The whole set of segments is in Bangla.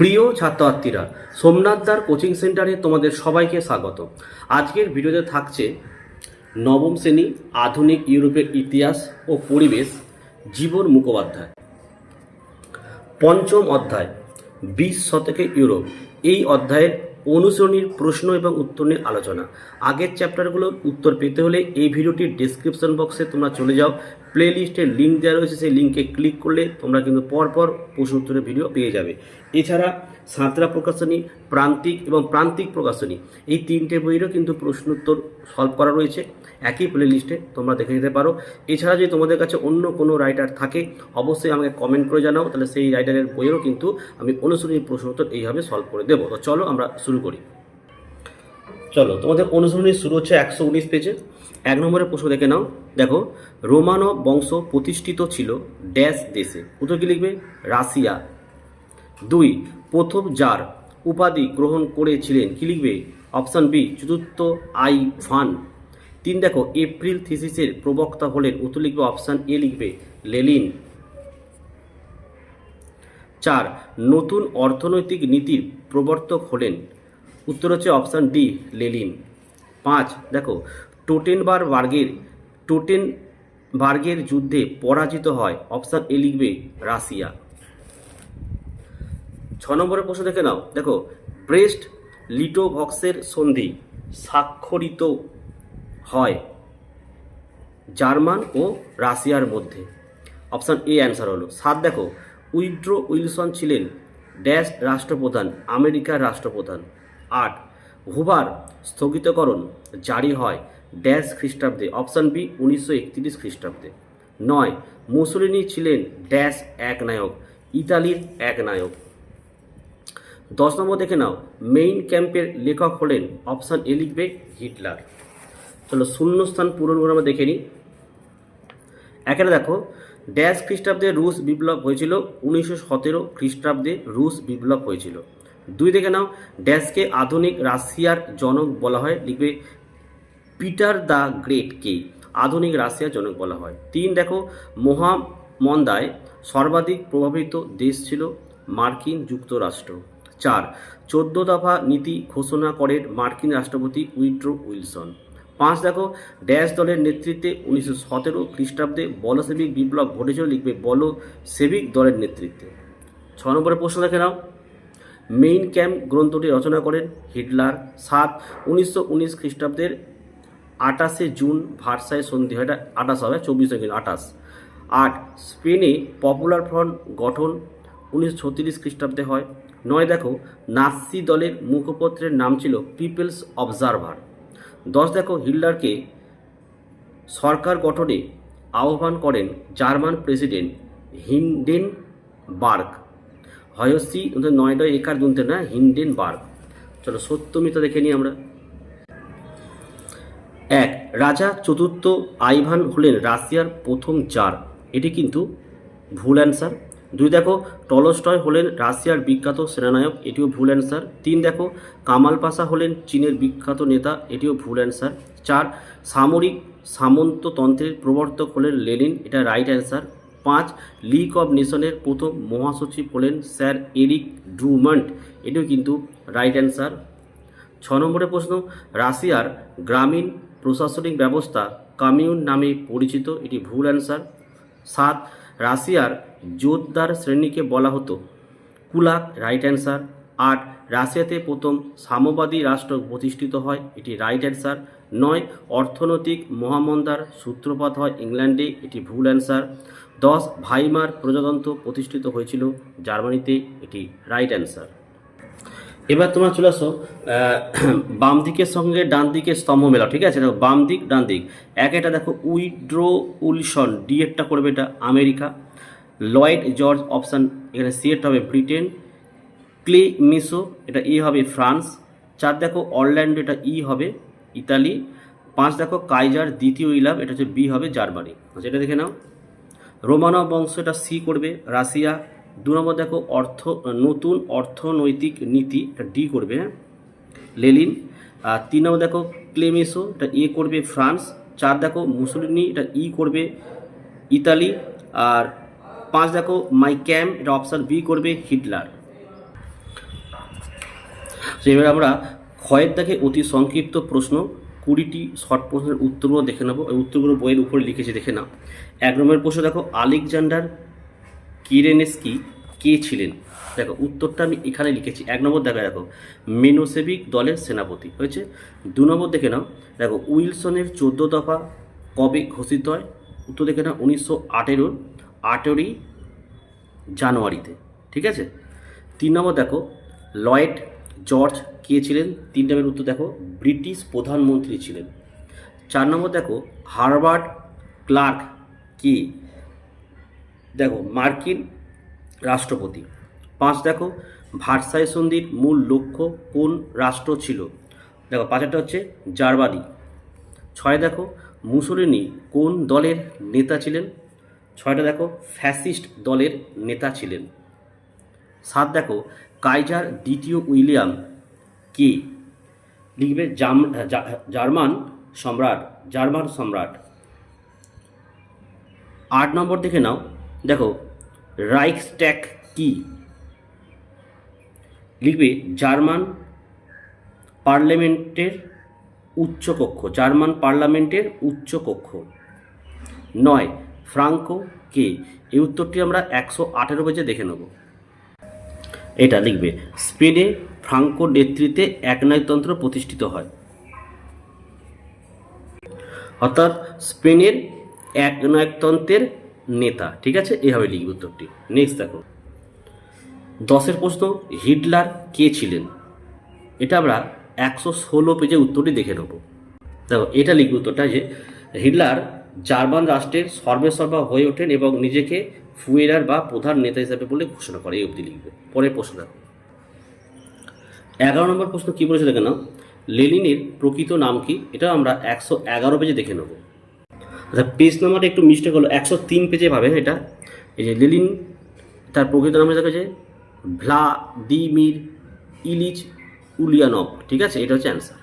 প্রিয় ছাত্রছাত্রীরা, সোমনাথদার কোচিং সেন্টারে তোমাদের সবাইকে স্বাগত। আজকের ভিডিওতে থাকছে নবম শ্রেণি আধুনিক ইউরোপের ইতিহাস ও পরিবেশ জীবন মুখোপাধ্যায়। পঞ্চম অধ্যায়, বিশ শতকে ইউরোপ। এই অধ্যায়ের অনুসরণীর প্রশ্ন এবং উত্তর নিয়ে আলোচনা। আগের চ্যাপ্টারগুলোর উত্তর পেতে হলে এই ভিডিওটির ডিসক্রিপশন বক্সে তোমরা চলে যাও প্লে লিস্টের লিঙ্ক দেওয়া রয়েছে, সেই লিঙ্কে ক্লিক করলে তোমরা কিন্তু পরপর প্রশ্ন উত্তরের ভিডিও পেয়ে যাবে। এছাড়া সাঁতরা প্রকাশনী, প্রান্তিক এবং প্রান্তিক প্রকাশনী, এই তিনটে বইয়েরও কিন্তু প্রশ্ন উত্তর সলভ করা রয়েছে। একই প্লে লিস্টে তোমরা দেখে নিতে পারো। এছাড়া যদি তোমাদের কাছে অন্য কোনো রাইটার থাকে, অবশ্যই আমাকে কমেন্ট করে জানাও, তাহলে সেই রাইটারের বইয়েরও কিন্তু আমি অনুসরণী প্রশ্ন উত্তর এইভাবে সলভ করে দেবো। তো চলো আমরা শুরু করি। চলো, তোমাদের অনুসরণী শুরু হচ্ছে একশো উনিশ পেজে এক নম্বরের প্রশ্ন দেখে নাও। দেখো রোমানব বংশ প্রতিষ্ঠিত ছিল ড্যাশ দেশে। উত্তর কি লিখবে? রাশিয়া। দুই, প্রথম জার উপাধি গ্রহণ করেছিলেন, কি লিখবে? অপশান বি, চতুর্থ আই ফান তিন, দেখো, এপ্রিল থিসিসের প্রবক্তা হলেন, উত্তর লিখবে অপশান এ লিখবে লেলিন চার, নতুন অর্থনৈতিক নীতির প্রবর্তক হলেন, উত্তর হচ্ছে অপশান ডি লেলিন পাঁচ, দেখো টোটেনবার বার্গের টোটেন বার্গের যুদ্ধে পরাজিত হয়। অপশান এ লিখবে রাশিয়া। ছ নম্বরের প্রশ্ন দেখে নাও। দেখো, ব্রেস্ট লিটোভক্সের সন্ধি স্বাক্ষরিত হয় জার্মান ও রাশিয়ার মধ্যে। অপশান এ অ্যান্সার হলো। সাত, দেখো, উইড্রো উইলসন ছিলেন ড্যাশ রাষ্ট্রপ্রধান, আমেরিকার রাষ্ট্রপ্রধান। আট, হুবার স্থগিতকরণ জারি হয় ড্যাশ খ্রিস্টাব্দে, অপশান বি, উনিশশো একত্রিশ খ্রিস্টাব্দে। নয়, মুসলিনি ছিলেন ড্যাশ এক নায়ক, ইতালির এক নায়ক। দশ নম্বর দেখে নাও, মেইন ক্যাম্পের লেখক হলেন অপশান এ লিখবে হিটলার। চলো শূন্যস্থান পূরণ করে আমরা দেখে নিই। এখানে দেখো, ড্যাশ খ্রিস্টাব্দে রুশ বিপ্লব হয়েছিল, উনিশশো সতেরো খ্রিস্টাব্দে রুশ বিপ্লব হয়েছিল। দুই দেখে নাও, ড্যাশকে আধুনিক রাশিয়ার জনক বলা হয়, লিখবে পিটার দ্য গ্রেটকে আধুনিক রাশিয়ার জনক বলা হয়। তিন, দেখো, মহামন্দায় সর্বাধিক প্রভাবিত দেশ ছিল মার্কিন যুক্তরাষ্ট্র। চার, চোদ্দ দফা নীতি ঘোষণা করেন মার্কিন রাষ্ট্রপতি উইড্রো উইলসন। পাঁচ, দেখো, ড্যাশ দলের নেতৃত্বে উনিশশো সতেরো খ্রিস্টাব্দে বলসেবিক বিপ্লব ঘটেছিল, লিখবে বল সেবিক দলের নেতৃত্বে। ছ নম্বরের প্রশ্ন দেখে নাও। মেইন ক্যাম্প গ্রন্থটি রচনা করেন হিটলার। সাত, উনিশশো উনিশ খ্রিস্টাব্দের আটাশে জুন ভার্সায় সন্ধি হয়, এটা আটাশ হবে, চব্বিশে কিন্তু আটাশ আট স্পেনে পপুলার ফ্রন্ট গঠন উনিশশো ছত্রিশ খ্রিস্টাব্দে হয়। নয়, দেখো, নাৎসি দলের মুখপত্রের নাম ছিল পিপলস অবজারভার। দশ, দেখো, হিটলারকে সরকার গঠনে আহ্বান করেন জার্মান প্রেসিডেন্ট হিন্ডেনবার্গ। হয়সি নয়ডা একার দুনতে না, হিন্ডেনবার্গ। চলো সত্যমিতা দেখে নিই আমরা। রাজা চতুর্থ আইভান হলেন রাশিয়ার প্রথম জার এটি কিন্তু ভুল অ্যান্সার দুই দেখো, টলস্টয় হলেন রাশিয়ার বিখ্যাত সেনানায়ক, এটিও ভুল অ্যান্সার তিন দেখো কামাল পাশা হলেন চীনের বিখ্যাত নেতা, এটিও ভুল অ্যান্সার চার, সামরিক সামন্ততন্ত্রের প্রবর্তক হলেন লেনিন, এটা রাইট অ্যান্সার পাঁচ লিগ অব নেশনের প্রথম মহাসচিব হলেন স্যার এরিক ড্রুমন্ট এটিও কিন্তু রাইট অ্যান্সার ছ নম্বরের প্রশ্ন, রাশিয়ার গ্রামীণ প্রশাসনিক ব্যবস্থা কামিউন নামে পরিচিত, এটি ভুল অ্যান্সার সাত, রাশিয়ার জোরদার শ্রেণীকে বলা হতো। কুলাক রাইট অ্যান্সার আট, রাশিয়াতে প্রথম সাম্যবাদী রাষ্ট্র প্রতিষ্ঠিত হয়, এটি রাইট অ্যান্সার নয়, অর্থনৈতিক মহামন্দার সূত্রপাত হয় ইংল্যান্ডে, এটি ভুল অ্যান্সার দশ, ভাইমার প্রজাতন্ত্র প্রতিষ্ঠিত হয়েছিল জার্মানিতে, এটি রাইট অ্যান্সার এবার তোমার চলে আসো বাম দিকের সঙ্গে ডান দিকের স্তম্ভ মেলা ঠিক আছে? দেখো, বাম দিক, ডান দিক। এক এটা দেখো, উইড্রো উলসন ডি এরটা করবে এটা, আমেরিকা। লয়েড, জর্জ, অপশান, এখানে সি এরটা হবে ব্রিটেন। ক্লে, মিসো, এটা ই হবে ফ্রান্স। চার দেখো, অরল্যান্ডো, এটা ই হবে ইতালি। পাঁচ দেখো, কাইজার, দ্বিতীয় ইলাভ এটা হচ্ছে বি হবে জার্মানি। আচ্ছা এটা দেখে নাও। রোমানব বংশ, এটা সি করবে, রাশিয়া। দু নম্বর দেখো, অর্থ, নতুন অর্থনৈতিক নীতি এটা ডি করবে হ্যাঁ? লেলিন আর তিন নম্বর দেখো, ক্লেমেসো, এটা এ করবে ফ্রান্স। চার দেখো, মুসলিনি, এটা ই করবে ইতালি। আর পাঁচ দেখো, মাই ক্যাম্প এটা অপশান বি করবে হিটলার। এবার আমরা ক্ষয়ের দাগে অতি সংক্ষিপ্ত প্রশ্ন, কুড়িটি শর্ট প্রশ্নের উত্তরগুলো দেখে নেব। উত্তরগুলো বইয়ের উপরে লিখেছি, দেখে নাও। এক নম্বরের প্রশ্ন দেখো, আলেকজান্ডার কিরেনেস্কি কে ছিলেন? দেখো, উত্তরটা আমি এখানে লিখেছি। এক নম্বর দেখা, দেখো মেনোসেভিক দলের সেনাপতি হয়েছে। দু নম্বর দেখে নাও, দেখো, উইলসনের চোদ্দ দফা কবে ঘোষিত হয়? উত্তর দেখে নাও, উনিশশো আঠেরোর আঠেরোই জানুয়ারিতে, ঠিক আছে? তিন নম্বর দেখো, লয়েড জর্জ কে ছিলেন? তিন নম্বরের উত্তর দেখো, ব্রিটিশ প্রধানমন্ত্রী ছিলেন। চার নম্বর দেখো হার্ভার্ড ক্লার্ক কে? দেখো, মার্কিন রাষ্ট্রপতি। পাঁচ, দেখো, ভার্সাই সন্ধির মূল লক্ষ্য কোন রাষ্ট্র ছিল? দেখো, পাঁচটা হচ্ছে জার্মানি। ছয়, দেখো, মুসলিনি কোন দলের নেতা ছিলেন? ছয়টা, দেখো, ফ্যাসিস্ট দলের নেতা ছিলেন। সাত, দেখো, কাইজার দ্বিতীয় উইলিয়াম কে? লিখবে জাম- জার্মান সম্রাট জার্মান সম্রাট। আট নম্বর দেখে নাও। দেখো রাইক্সট্যাক কি? লিখবে জার্মান পার্লামেন্টের উচ্চকক্ষ, জার্মান পার্লামেন্টের উচ্চকক্ষ। নয়, ফ্রাঙ্কো কে? এই উত্তরটি আমরা একশো আঠেরো পেজে দেখে নেব। এটা লিখবে, স্পেনে ফ্রাঙ্কো নেতৃত্বে একনায়তন্ত্র প্রতিষ্ঠিত হয়। অর্থাৎ স্পেনের একনায়কতন্ত্রের নেতা, ঠিক আছে? এভাবে লিখবে উত্তরটি। নেক্সট দেখো। দশের প্রশ্ন, হিটলার কে ছিলেন? এটা আমরা একশো ষোলো পেজে উত্তরটি দেখে নেব। দেখো, এটা লিখবে উত্তরটা যে, হিটলার জার্মান রাষ্ট্রের সর্বেসর্বা হয়ে ওঠেন এবং নিজেকে ফুয়েরার বা প্রধান নেতা হিসাবে বলে ঘোষণা করে, এই অবধি লিখবে। পরের প্রশ্ন দেখো। এগারো নম্বর প্রশ্ন কী বলেছে দেখে নাও। লেনিনের প্রকৃত নাম কি? এটা আমরা একশো এগারো পেজে দেখে নেব। আচ্ছা পেজ নাম্বারটা একটু মিস্টেক হলো, একশো তিন পেজে পাবে এটা। এই যে লেলিন, তার প্রকৃত নাম দেখা যে ভ্লাদিমির ইলিচ উলিয়ানভ ঠিক আছে? এটা হচ্ছে অ্যান্সার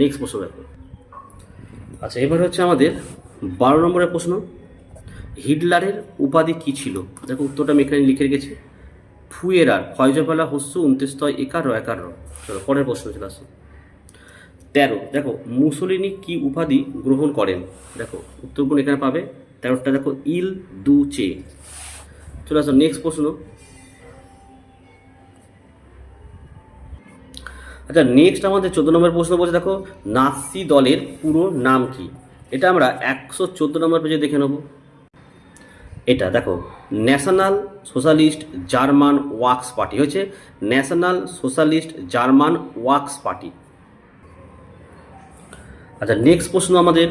নেক্সট প্রশ্ন দেখো। আচ্ছা এবার হচ্ছে আমাদের বারো নম্বরের প্রশ্ন। হিটলারের উপাধি কী ছিল? দেখো, উত্তরটা আমি এখানে লিখে রেখেছি। ফুয়েরার ফয়জপালা হস্য উনতেস্তয় একার একার চলো, পরের প্রশ্ন চলে আসো। তেরো। দেখো, মুসলিনি কি উপাধি গ্রহণ করেন? দেখো উত্তরগুলো এখানে পাবে। তেরোটা দেখো, ইল দু চে। চলে আসো নেক্সট প্রশ্ন। আচ্ছা নেক্সট আমাদের চোদ্দ নম্বর প্রশ্ন বলছে, দেখো নাসি দলের পুরো নাম কি? এটা আমরা একশো চোদ্দ নম্বর পেজে দেখে নেব। এটা, দেখো National Socialist German Works Party হচ্ছে National Socialist German Works Party আচ্ছা নেক্সট প্রশ্ন আমাদের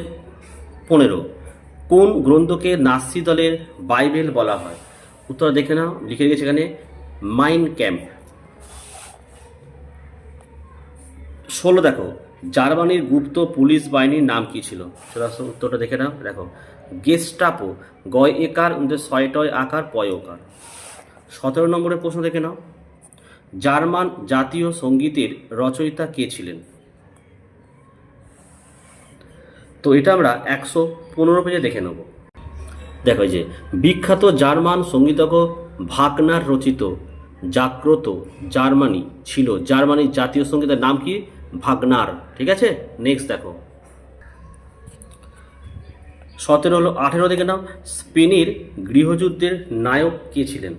পনেরো। কোন গ্রন্থকে নাসি দলের বাইবেল বলা হয়? উত্তর দেখে নাও, লিখে রেখেছে এখানে মাইন ক্যাম্প ষোলো দেখো, জার্মানির গুপ্ত পুলিশ বাহিনীর নাম কি ছিল? আসো, উত্তরটা দেখে নাও, দেখো। গেস্টাপো গয় একার ছয় টয় আকার পয় ওকার সতেরো নম্বরের প্রশ্ন দেখে নাও। জার্মান জাতীয় সঙ্গীতের রচয়িতা কে ছিলেন? তো এটা আমরা একশো পনেরো পেজে দেখে নেব। দেখো যে, বিখ্যাত জার্মান সঙ্গীতজ্ঞ ভাগনার রচিত জাগ্রত জার্মানি ছিল। জার্মানির জাতীয় সঙ্গীতের নাম কি? ভাগনার। ঠিক আছে? নেক্সট দেখো। সতেরো হলো আঠেরো, দেখে নাও। স্পেনের গৃহযুদ্ধের নায়ক কে ছিলেন?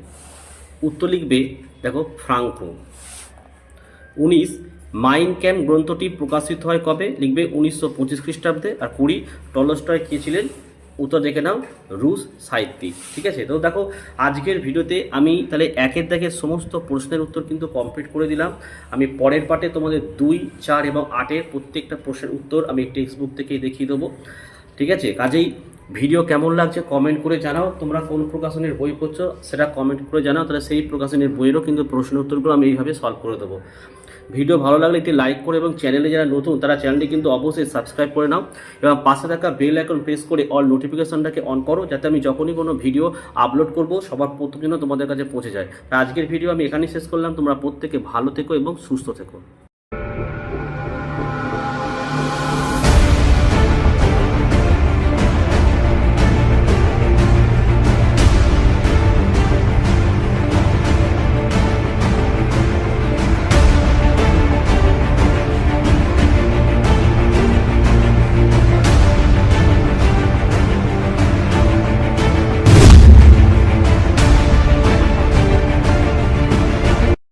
উত্তর লিখবে, দেখো, ফ্রাঙ্কো। উনিশ মাইন ক্যাম্প গ্রন্থটি প্রকাশিত হয় কবে? লিখবে উনিশশো পঁচিশ খ্রিস্টাব্দে। আর কুড়ি, টলস্টয় কে ছিলেন? উত্তর দেখে নাও, রুশ সাহিত্যিক। ঠিক আছে? তো দেখো, আজকের ভিডিওতে আমি তাহলে একের দেখে সমস্ত প্রশ্নের উত্তর কিন্তু কমপ্লিট করে দিলাম। আমি পরের পার্টে তোমাদের দুই, চার এবং আটের প্রত্যেকটা প্রশ্নের উত্তর আমি টেক্সট বুক থেকেই দেখিয়ে দেবো। ঠিক আছে? কাজেই ভিডিও কেমন লাগছে কমেন্ট করে জানাও। তোমরা কোন প্রকাশনের বই পড়ছো সেটা কমেন্ট করে জানাও। তাহলে সেই প্রকাশনের বইয়েরও কিন্তু প্রশ্ন উত্তরগুলো আমি এইভাবে সলভ করে দেবো। ভিডিও ভালো লাগলে একটি লাইক করে এবং চ্যানেলে যারা নতুন, তারা চ্যানেলটি কিন্তু অবশ্যই সাবস্ক্রাইব করে নাও এবং পাশে থাকা বেল আইকন প্রেস করে অল নোটিফিকেশনটাকে অন করো যাতে আমি যখনই কোনো ভিডিও আপলোড করব, সবার প্রথম যেন তোমাদের কাছে পৌঁছে যায়। আজকের ভিডিও আমি এখানেই শেষ করলাম। তোমরা প্রত্যেকে ভালো থেকো এবং সুস্থ থেকো।